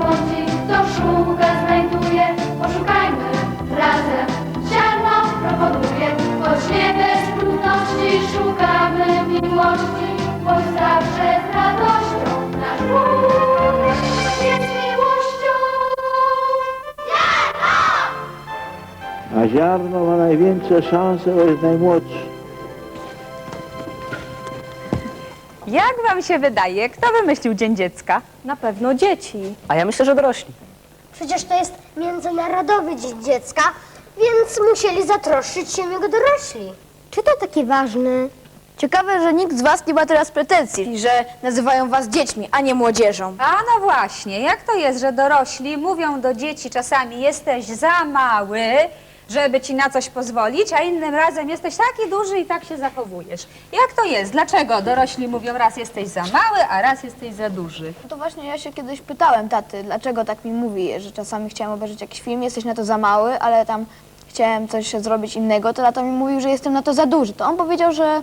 kto szuka, znajduje. Poszukajmy razem, ziarno proponuje. Choć nie bez trudności szukamy miłości, choć zawsze z radością nasz Bóg jest miłością. A ziarno ma największe szanse, bo jest najmłodszy. Jak wam się wydaje, kto wymyślił Dzień Dziecka? Na pewno dzieci. A ja myślę, że dorośli. Przecież to jest Międzynarodowy Dzień Dziecka, więc musieli zatroszczyć się o niego dorośli. Czy to takie ważne? Ciekawe, że nikt z was nie ma teraz pretensji, że nazywają was dziećmi, a nie młodzieżą. A no właśnie, jak to jest, że dorośli mówią do dzieci czasami jesteś za mały, żeby ci na coś pozwolić, a innym razem jesteś taki duży i tak się zachowujesz. Jak to jest? Dlaczego dorośli mówią raz jesteś za mały, a raz jesteś za duży? No to właśnie ja się kiedyś pytałem taty, dlaczego tak mi mówi, że czasami chciałem obejrzeć jakiś film, jesteś na to za mały, ale tam chciałem coś zrobić innego, to tata mi mówił, że jestem na to za duży. To on powiedział, że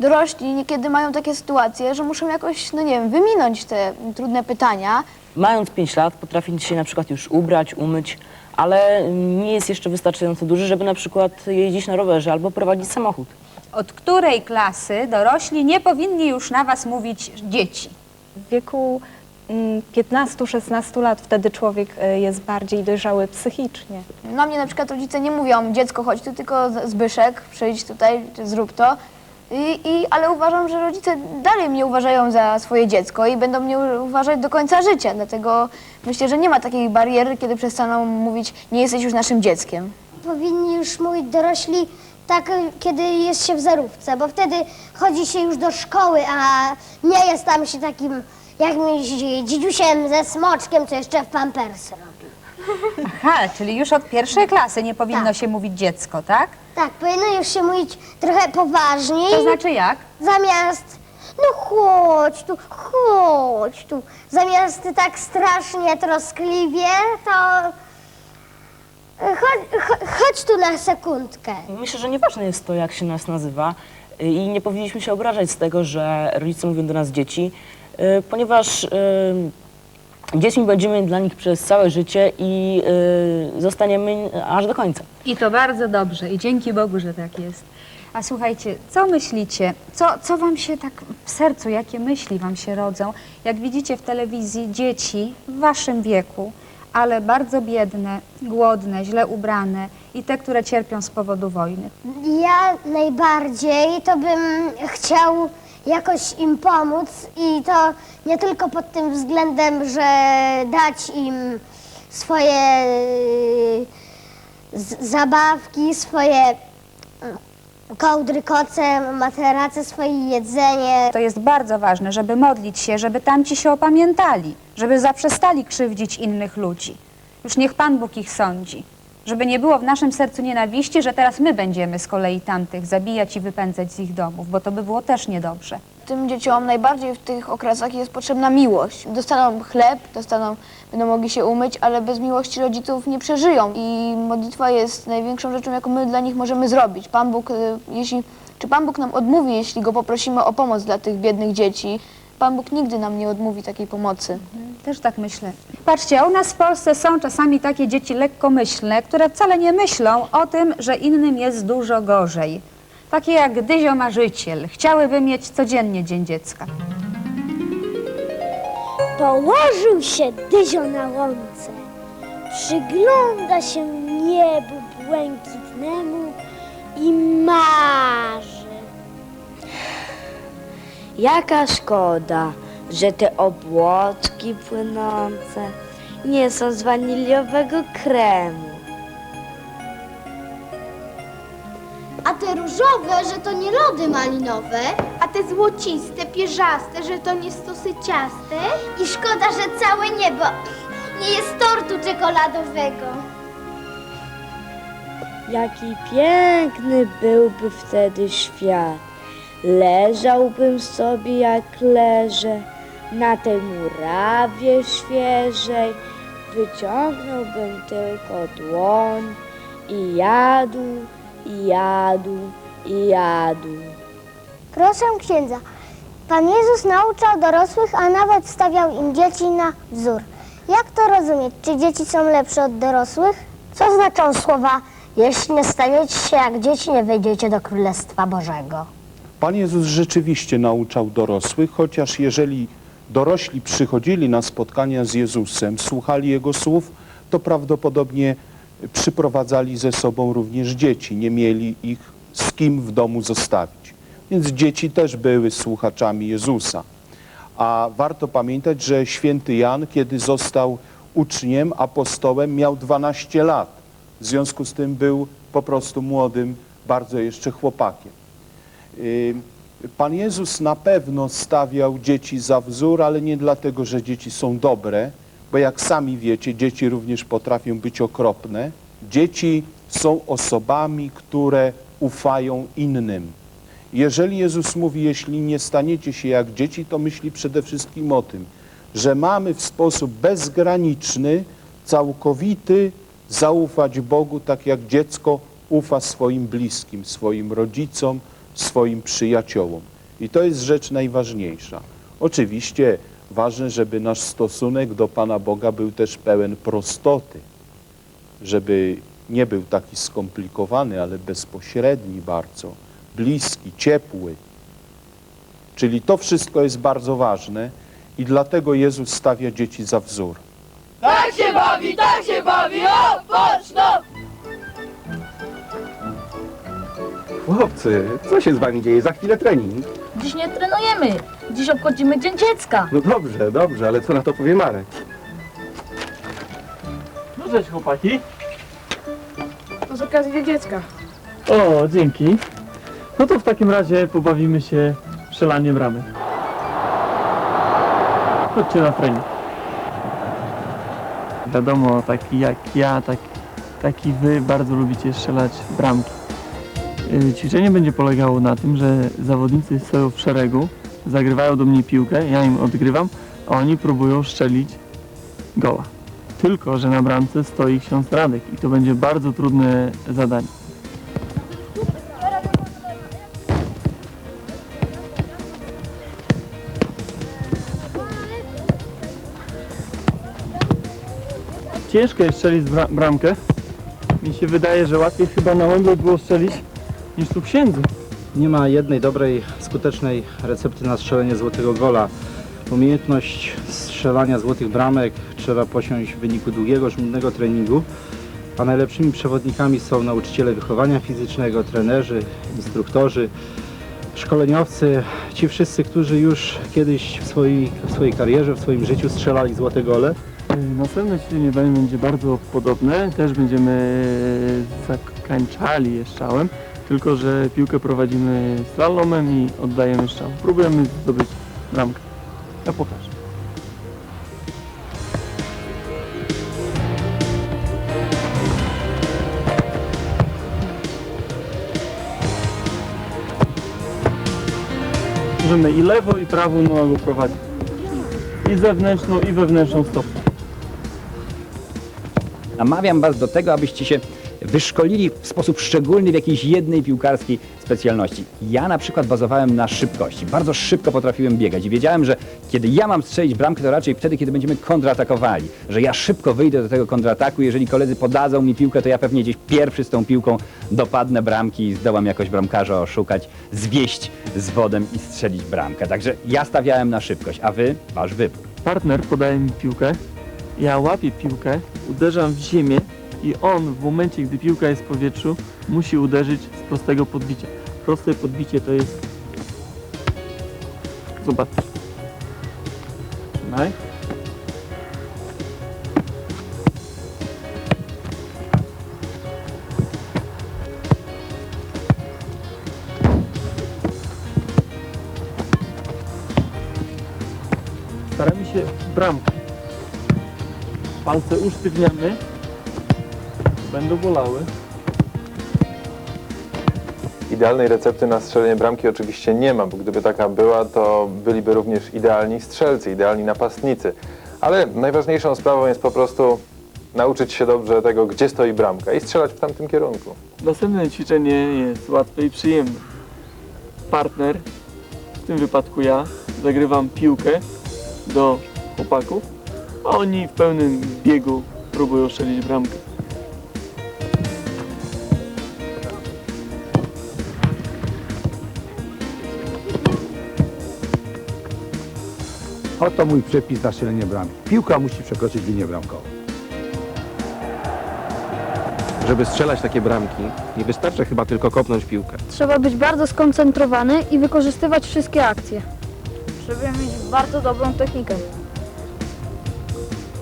dorośli niekiedy mają takie sytuacje, że muszą jakoś, no nie wiem, wyminąć te trudne pytania. Mając 5 lat potrafi się na przykład już ubrać, umyć, ale nie jest jeszcze wystarczająco duży, żeby na przykład jeździć na rowerze albo prowadzić samochód. Od której klasy dorośli nie powinni już na was mówić dzieci? W wieku mm, 15-16 lat wtedy człowiek e, jest bardziej dojrzały psychicznie. Na mnie na przykład rodzice nie mówią, dziecko chodź tu, tylko Zbyszek, przyjdź tutaj, czy zrób to. I, i, ale uważam, że rodzice dalej mnie uważają za swoje dziecko i będą mnie uważać do końca życia. Dlatego myślę, że nie ma takiej bariery, kiedy przestaną mówić, nie jesteś już naszym dzieckiem. Powinni już mówić dorośli tak, kiedy jest się w zarówce, bo wtedy chodzi się już do szkoły, a nie jest tam się takim jakimś dzidziusiem ze smoczkiem, co jeszcze w pampersy. Aha, czyli już od pierwszej klasy nie powinno Tak. się mówić dziecko, tak? Tak, powinno już się mówić trochę poważniej. To znaczy jak? Zamiast, no chodź tu, chodź tu, zamiast tak strasznie troskliwie, to chodź, cho- chodź tu na sekundkę. Myślę, że nieważne jest to, jak się nas nazywa y, i nie powinniśmy się obrażać z tego, że rodzice mówią do nas dzieci, y, ponieważ y, dziećmi będziemy dla nich przez całe życie i y, zostaniemy aż do końca. I to bardzo dobrze i dzięki Bogu, że tak jest. A słuchajcie, co myślicie? Co, co wam się tak w sercu, jakie myśli wam się rodzą, jak widzicie w telewizji dzieci w waszym wieku, ale bardzo biedne, głodne, źle ubrane i te, które cierpią z powodu wojny? Ja najbardziej to bym chciał jakoś im pomóc i to nie tylko pod tym względem, że dać im swoje zabawki, swoje kołdry, koce, materace, swoje jedzenie. To jest bardzo ważne, żeby modlić się, żeby tamci się opamiętali, żeby zaprzestali krzywdzić innych ludzi. Już niech Pan Bóg ich sądzi. Żeby nie było w naszym sercu nienawiści, że teraz my będziemy z kolei tamtych zabijać i wypędzać z ich domów, bo to by było też niedobrze. Tym dzieciom najbardziej w tych okresach jest potrzebna miłość. Dostaną chleb, dostaną, będą mogli się umyć, ale bez miłości rodziców nie przeżyją. I modlitwa jest największą rzeczą, jaką my dla nich możemy zrobić. Pan Bóg, y, jeśli, czy Pan Bóg nam odmówi, jeśli Go poprosimy o pomoc dla tych biednych dzieci? Pan Bóg nigdy nam nie odmówi takiej pomocy. Też tak myślę. Patrzcie, u nas w Polsce są czasami takie dzieci lekkomyślne, które wcale nie myślą o tym, że innym jest dużo gorzej. Takie jak Dyzio Marzyciel. Chciałyby mieć codziennie Dzień Dziecka. Położył się Dyzio na łące, przygląda się niebu błękitnemu i marzy. Jaka szkoda, że te obłoczki płynące nie są z waniliowego kremu. A te różowe, że to nie lody malinowe. A te złociste, pierzaste, że to nie stosy ciaste? I szkoda, że całe niebo nie jest tortu czekoladowego. Jaki piękny byłby wtedy świat. Leżałbym sobie jak leżę na tej murawie świeżej. Wyciągnąłbym tylko dłoń i jadł, i jadł, i jadł. Proszę księdza, Pan Jezus nauczał dorosłych, a nawet stawiał im dzieci na wzór. Jak to rozumieć? Czy dzieci są lepsze od dorosłych? Co znaczą słowa, jeśli nie staniecie się jak dzieci, nie wejdziecie do Królestwa Bożego? Pan Jezus rzeczywiście nauczał dorosłych, chociaż jeżeli dorośli przychodzili na spotkania z Jezusem, słuchali Jego słów, to prawdopodobnie przyprowadzali ze sobą również dzieci, nie mieli ich z kim w domu zostawić. Więc dzieci też były słuchaczami Jezusa. A warto pamiętać, że święty Jan, kiedy został uczniem, apostołem, miał 12 lat. W związku z tym był po prostu młodym, bardzo jeszcze chłopakiem. Pan Jezus na pewno stawiał dzieci za wzór, ale nie dlatego, że dzieci są dobre, bo jak sami wiecie, dzieci również potrafią być okropne. Dzieci są osobami, które ufają innym. Jeżeli Jezus mówi, jeśli nie staniecie się jak dzieci, to myśli przede wszystkim o tym, że mamy w sposób bezgraniczny, całkowity zaufać Bogu, tak jak dziecko ufa swoim bliskim, swoim rodzicom, swoim przyjaciołom. I to jest rzecz najważniejsza. Oczywiście ważne, żeby nasz stosunek do Pana Boga był też pełen prostoty, żeby nie był taki skomplikowany, ale bezpośredni bardzo, bliski, ciepły. Czyli to wszystko jest bardzo ważne i dlatego Jezus stawia dzieci za wzór. Tak się bawi, tak się bawi, o, patrz Chłopcy, co się z wami dzieje? Za chwilę trening. Dziś nie trenujemy, dziś obchodzimy Dzień Dziecka. No dobrze, dobrze, ale co na to powie Marek? No cześć chłopaki. To z okazji Dzień Dziecka. O, dzięki. No to w takim razie pobawimy się strzelaniem bramek. Chodźcie na trening. Wiadomo, taki jak ja, tak, taki wy bardzo lubicie strzelać bramki. Yy, Ćwiczenie będzie polegało na tym, że zawodnicy stoją w szeregu, zagrywają do mnie piłkę, ja im odgrywam, a oni próbują strzelić goła. Tylko, że na bramce stoi ksiądz Radek i to będzie bardzo trudne zadanie. Ciężko jest strzelić bramkę. Mi się wydaje, że łatwiej chyba na łębie było strzelić niż tu księdzu. Nie ma jednej dobrej, skutecznej recepty na strzelenie złotego gola. Umiejętność strzelania złotych bramek trzeba posiąść w wyniku długiego, żmudnego treningu, a najlepszymi przewodnikami są nauczyciele wychowania fizycznego, trenerzy, instruktorzy, szkoleniowcy, ci wszyscy, którzy już kiedyś w swojej, w swojej karierze, w swoim życiu strzelali złote gole. Yy, Następne ćwiczenie będzie bardzo podobne. Też będziemy zakończali strzałem, tylko że piłkę prowadzimy slalomem i oddajemy strzał. Próbujemy zdobyć bramkę. Ja pokażę. Możemy i lewo, i prawą nogą prowadzić. I zewnętrzną, i wewnętrzną stopą. Namawiam Was do tego, abyście się wyszkolili w sposób szczególny w jakiejś jednej piłkarskiej specjalności. Ja na przykład bazowałem na szybkości. Bardzo szybko potrafiłem biegać i wiedziałem, że kiedy ja mam strzelić bramkę, to raczej wtedy, kiedy będziemy kontratakowali. Że ja szybko wyjdę do tego kontrataku, jeżeli koledzy podadzą mi piłkę, to ja pewnie gdzieś pierwszy z tą piłką dopadnę bramki i zdołam jakoś bramkarza oszukać, zwieść z wodem i strzelić bramkę. Także ja stawiałem na szybkość, a Wy, Wasz wybór. Partner podaje mi piłkę, ja łapię piłkę, uderzam w ziemię i on w momencie, gdy piłka jest w powietrzu, musi uderzyć z prostego podbicia. Proste podbicie to jest... Zobacz. Trzymaj. Staramy się bramkę. Palce usztywniamy. Będą bolały. Idealnej recepty na strzelenie bramki oczywiście nie ma, bo gdyby taka była, to byliby również idealni strzelcy, idealni napastnicy. Ale najważniejszą sprawą jest po prostu nauczyć się dobrze tego, gdzie stoi bramka i strzelać w tamtym kierunku. Następne ćwiczenie jest łatwe i przyjemne. Partner, w tym wypadku ja, zagrywam piłkę do chłopaków, a oni w pełnym biegu próbują strzelić bramkę. Oto mój przepis na strzelenie bramki. Piłka musi przekroczyć linię bramkową. Żeby strzelać takie bramki, nie wystarczy chyba tylko kopnąć piłkę. Trzeba być bardzo skoncentrowany i wykorzystywać wszystkie akcje. Trzeba mieć bardzo dobrą technikę.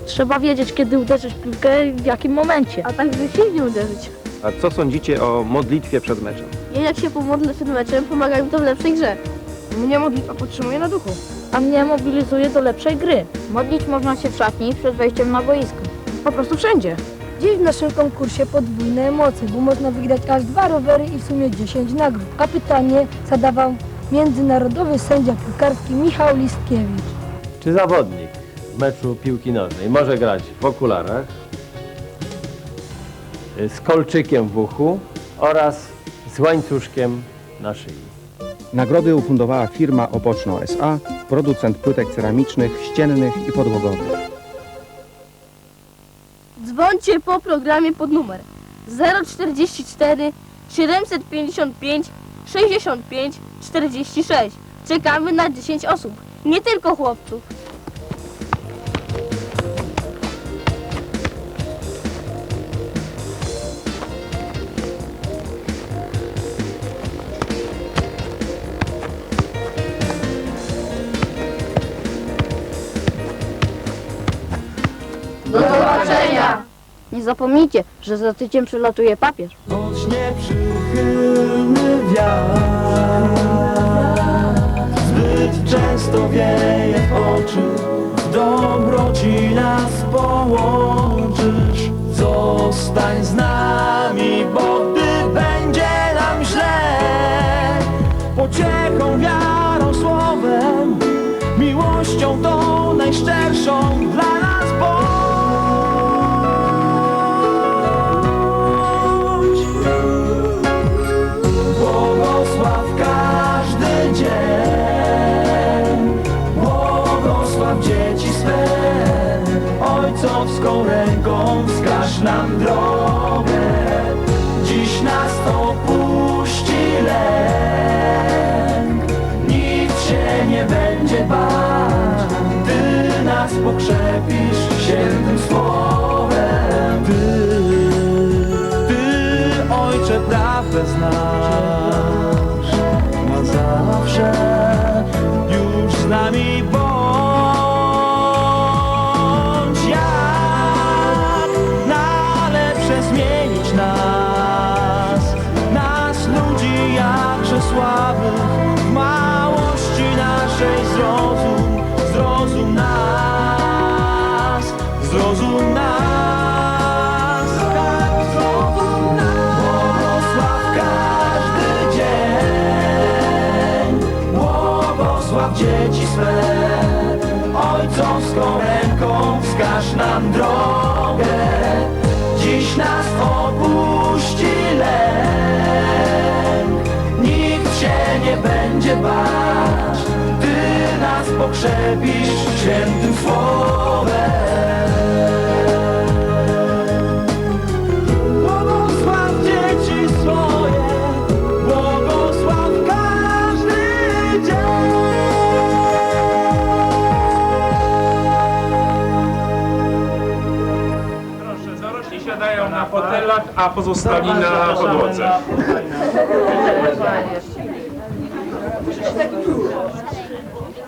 Trzeba wiedzieć, kiedy uderzyć w piłkę i w jakim momencie. A także silnie uderzyć. A co sądzicie o modlitwie przed meczem? Ja jak się pomodlę przed meczem, pomaga mi to w lepszej grze. Mnie modlitwa podtrzymuje na duchu. A mnie mobilizuje do lepszej gry. Modlić można się w szatni przed wejściem na boisko. Po prostu wszędzie. Dziś w naszym konkursie podwójne emocje, bo można wygrać aż dwa rowery i w sumie 10 nagród. A pytanie zadawał międzynarodowy sędzia piłkarski Michał Listkiewicz. Czy zawodnik w meczu piłki nożnej może grać w okularach, y, z kolczykiem w uchu oraz z łańcuszkiem na szyi? Nagrody ufundowała firma Opoczno SA, producent płytek ceramicznych, ściennych i podłogowych. Dzwońcie po programie pod numer 044 755 65 46. Czekamy na 10 osób, nie tylko chłopców. Nie zapomnijcie, że za tydzień przylatuje papież. Choć nieprzychylny wiatr Zbyt często wieje w oczy dobroci nas połączysz Zostań z nami, bo gdy będzie nam źle Pociechą, wiarą, słowem Miłością tą najszczerszą a pozostali na podłodze.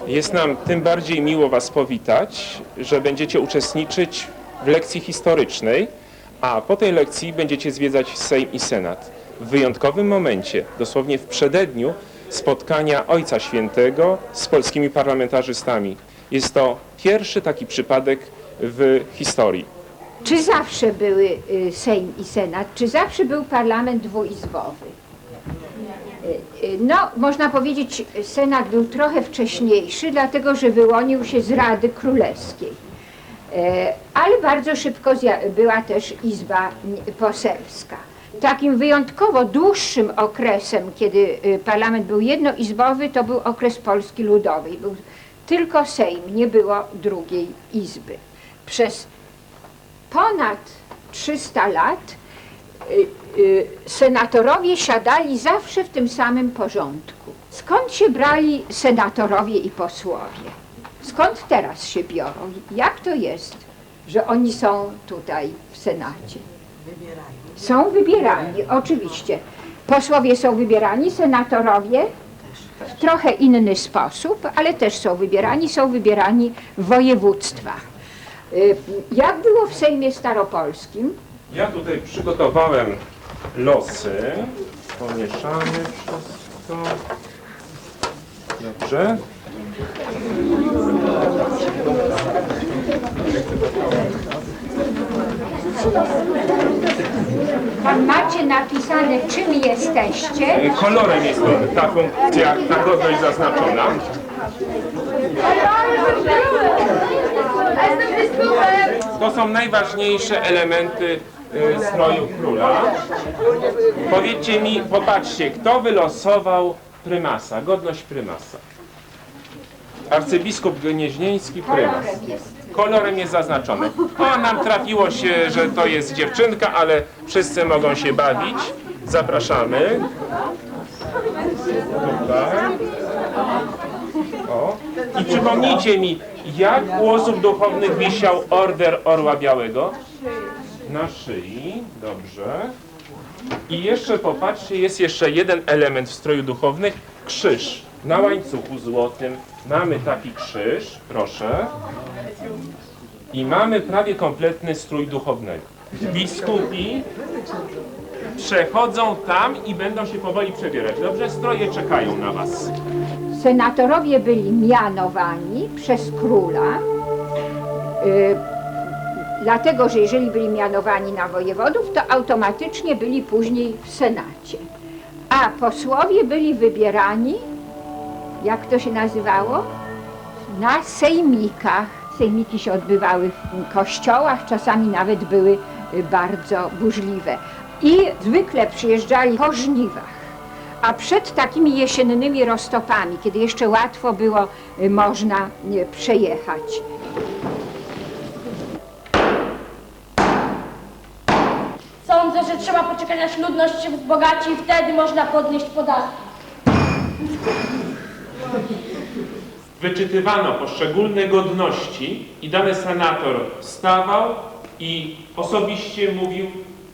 Jest nam tym bardziej miło Was powitać, że będziecie uczestniczyć w lekcji historycznej, a po tej lekcji będziecie zwiedzać Sejm i Senat. W wyjątkowym momencie, dosłownie w przededniu spotkania Ojca Świętego z polskimi parlamentarzystami. Jest to pierwszy taki przypadek w historii. Czy zawsze były y, Sejm i Senat? Czy zawsze był parlament dwuizbowy? Y, y, No, można powiedzieć, Senat był trochę wcześniejszy, dlatego że wyłonił się z Rady Królewskiej. Ale bardzo szybko była też Izba Poselska. Takim wyjątkowo dłuższym okresem, kiedy parlament był jednoizbowy, to był okres Polski Ludowej. Był tylko Sejm, nie było drugiej izby. przez ponad 300 lat y, y, senatorowie siadali zawsze w tym samym porządku. Skąd się brali senatorowie i posłowie? Skąd teraz się biorą? Jak to jest, że oni są tutaj w Senacie? Są wybierani, oczywiście. Posłowie są wybierani, senatorowie w trochę inny sposób, ale też są wybierani, są wybierani w województwach. Y, Jak było w Sejmie Staropolskim? Ja tutaj przygotowałem losy. Pomieszamy wszystko. Dobrze. Tam macie napisane, czym jesteście. Kolorem jest to, ta funkcja, ta godność zaznaczona. To są najważniejsze elementy y, stroju króla. Powiedzcie mi, popatrzcie, kto wylosował prymasa, godność prymasa? Arcybiskup Gnieźnieński prymas. Kolorem jest zaznaczone. O, nam trafiło się, że to jest dziewczynka, ale wszyscy mogą się bawić. Zapraszamy. Tutaj. O. I przypomnijcie mi, jak u osób duchownych wisiał order Orła Białego? Na szyi, dobrze. I jeszcze popatrzcie, jest jeszcze jeden element w stroju duchownych, krzyż. Na łańcuchu złotym mamy taki krzyż, proszę. I mamy prawie kompletny strój duchownego. Biskupi przechodzą tam i będą się powoli przebierać. Dobrze, stroje czekają na was. Senatorowie byli mianowani przez króla, y, dlatego że jeżeli byli mianowani na wojewodów, to automatycznie byli później w Senacie. A posłowie byli wybierani, jak to się nazywało? Na sejmikach. Sejmiki się odbywały w kościołach, czasami nawet były bardzo burzliwe. I zwykle przyjeżdżali po żniwach. A przed takimi jesiennymi roztopami, kiedy jeszcze łatwo było y, można y, przejechać, Sądzę, że trzeba poczekać aż ludność się wzbogaci i wtedy można podnieść podatki. wyczytywano poszczególne godności i dany senator wstawał i osobiście mówił,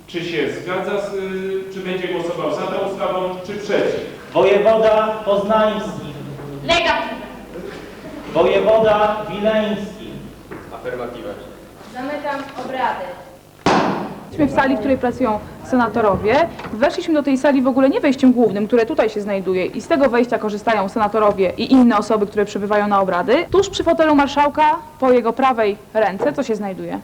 czy się zgadza, z, y, czy będzie głosował za tą ustawą, czy przeciw. Wojewoda Poznański, Negatywne. wojewoda Wileński, Afirmatywę. Zamykam obrady. Jesteśmy w sali, w której pracują senatorowie. Weszliśmy do tej sali w ogóle nie wejściem głównym, które tutaj się znajduje i z tego wejścia korzystają senatorowie i inne osoby, które przybywają na obrady. Tuż przy fotelu marszałka, po jego prawej ręce, co się znajduje?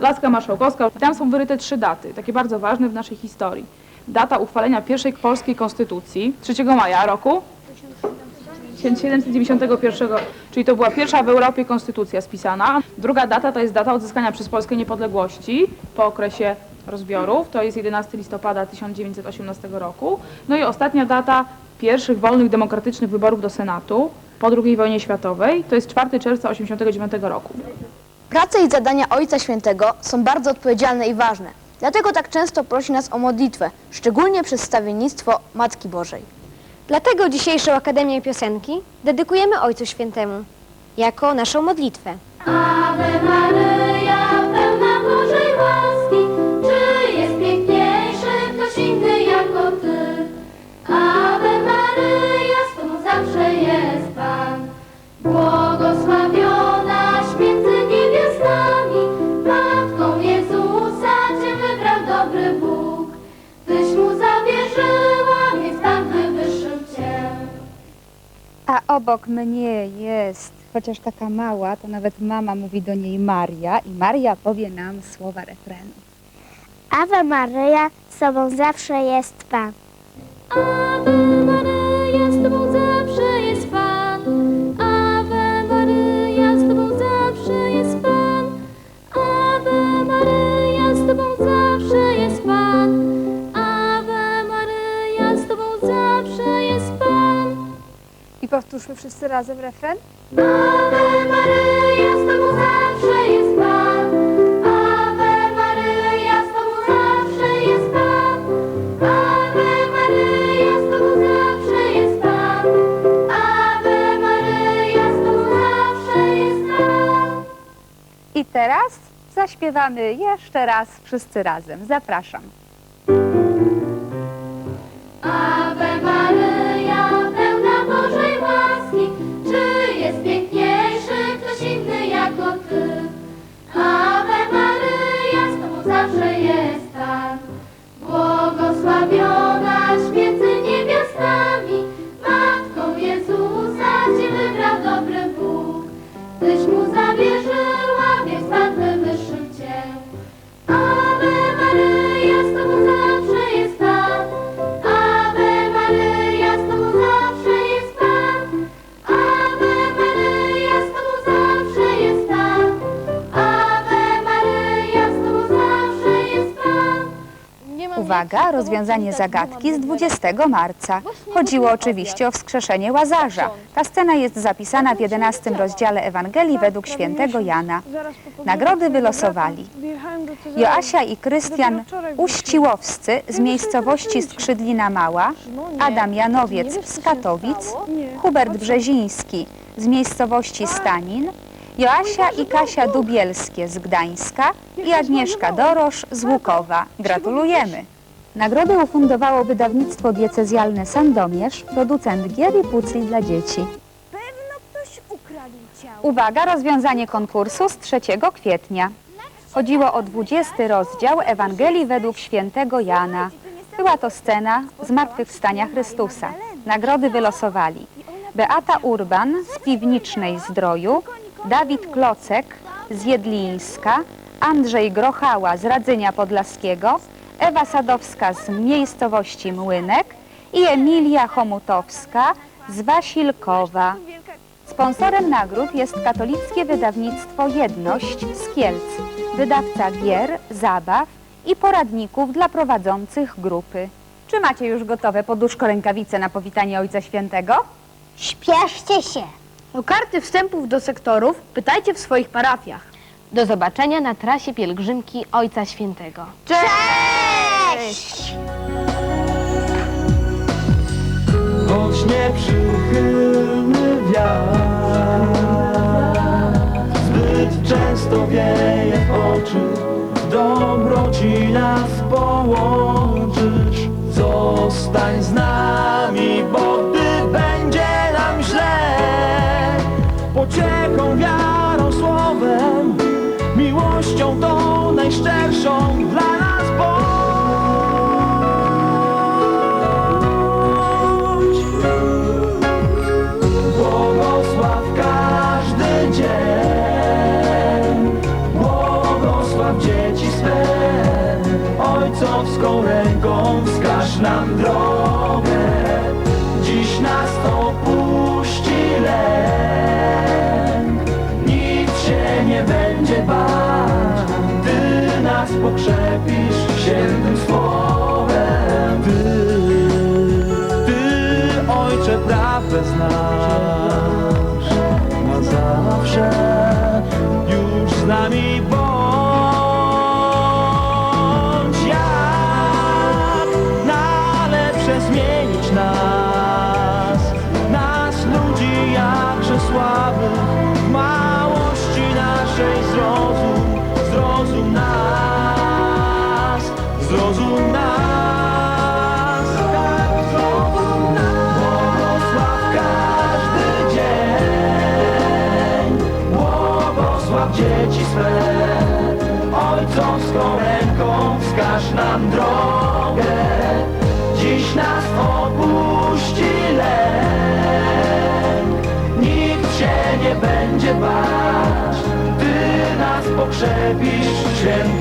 Laska marszałkowska. Tam są wyryte trzy daty, takie bardzo ważne w naszej historii. Data uchwalenia pierwszej polskiej konstytucji 3 maja roku 1791, czyli to była pierwsza w Europie konstytucja spisana. Druga data to jest data odzyskania przez Polskę niepodległości po okresie rozbiorów, to jest 11 listopada 1918 roku. No i ostatnia data pierwszych wolnych demokratycznych wyborów do Senatu po II wojnie światowej, to jest 4 czerwca 1989 roku. Prace i zadania Ojca Świętego są bardzo odpowiedzialne i ważne. Dlatego tak często prosi nas o modlitwę, szczególnie przez stawiennictwo Matki Bożej. Dlatego dzisiejszą Akademię Piosenki dedykujemy Ojcu Świętemu jako naszą modlitwę. Ave Maryja, A obok mnie jest, chociaż taka mała, to nawet mama mówi do niej Maria i Maria powie nam słowa refrenu. Ave Maryja, z Tobą zawsze jest Pan. I powtórzmy wszyscy razem refren. Ave Maryja, z Tobą zawsze jest Pan. Ave Maryja, z Tobą zawsze jest Pan. Ave Maryja, z Tobą zawsze jest Pan. Ave Maryja, z Tobą zawsze jest Pan. I teraz zaśpiewamy jeszcze raz wszyscy razem. Zapraszam. Uwaga, rozwiązanie zagadki z 20 marca. Chodziło oczywiście o wskrzeszenie Łazarza. Ta scena jest zapisana w 11 rozdziale Ewangelii według świętego Jana. Nagrody wylosowali Joasia i Krystian Uściłowscy z miejscowości Skrzydlina Mała, Adam Janowiec z Katowic, Hubert Brzeziński z miejscowości Stanin, Joasia i Kasia Dubielskie z Gdańska i Agnieszka Dorosz z Łukowa. Gratulujemy! Nagrodę ufundowało wydawnictwo diecezjalne Sandomierz, producent gier i pucli dla dzieci. Uwaga, rozwiązanie konkursu z 3 kwietnia. Chodziło o 20 rozdział Ewangelii według świętego Jana. Była to scena zmartwychwstania Chrystusa. Nagrody wylosowali Beata Urban z Piwnicznej Zdroju, Dawid Klocek z Jedlińska, Andrzej Grochała z Radzynia Podlaskiego, Ewa Sadowska z miejscowości Młynek i Emilia Chomutowska z Wasilkowa. Sponsorem nagród jest katolickie wydawnictwo Jedność z Kielc, wydawca gier, zabaw i poradników dla prowadzących grupy. Czy macie już gotowe poduszko rękawice na powitanie Ojca Świętego? Śpieszcie się. O karty wstępów do sektorów pytajcie w swoich parafiach. Do zobaczenia na trasie pielgrzymki Ojca Świętego. Cześć! Choć nieprzychylny wiatr Zbyt często wieje w oczy, dobroci nas połączysz Zostań z nami, bo dzieci swe. Ojcowską ręką wskaż nam drogę. Dziś nas opuści lęk. Nikt się nie będzie bać. Ty nas pokrzepisz świętym słowem. Ty ty, Ojcze, prawdę znasz. Na zawsze już z nami Zrozum nas Błogosław każdy dzień Błogosław dzieci swe Ojcowską ręką wskaż nam drogę. Dziś nas opuści lęk. Nikt się nie będzie bać Ty nas pokrzepisz świętym